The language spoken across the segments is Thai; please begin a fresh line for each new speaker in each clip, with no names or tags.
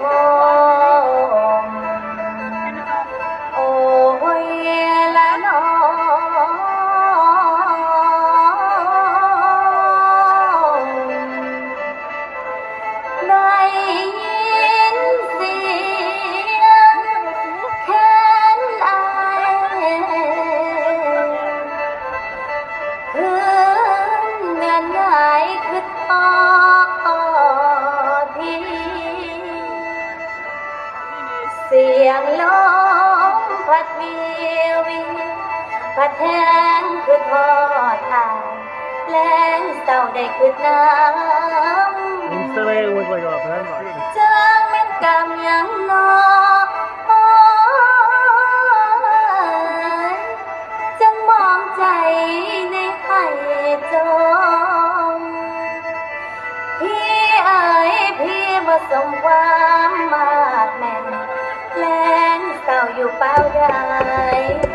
Oh. งลมพัดวิววิวพัดแทนคือทอดทางแรงเศร้าได้คือน้
Instagram was like a friend. ำ
จางแม่นกำยังนอจังมองใจในให้จมพี่เอ๋ยพี่บ่สมความมาดแม่น แลนเศร้าอยู่เป้าได้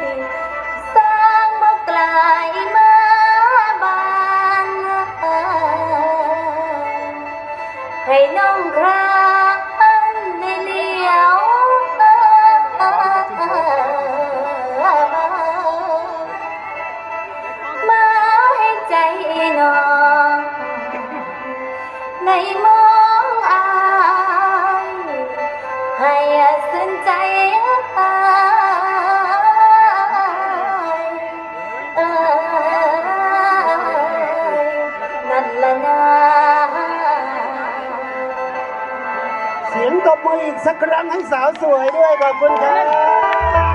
เสียงตบมืออีกสักครั้งให้สาวสวยด้วยขอบคุณครับ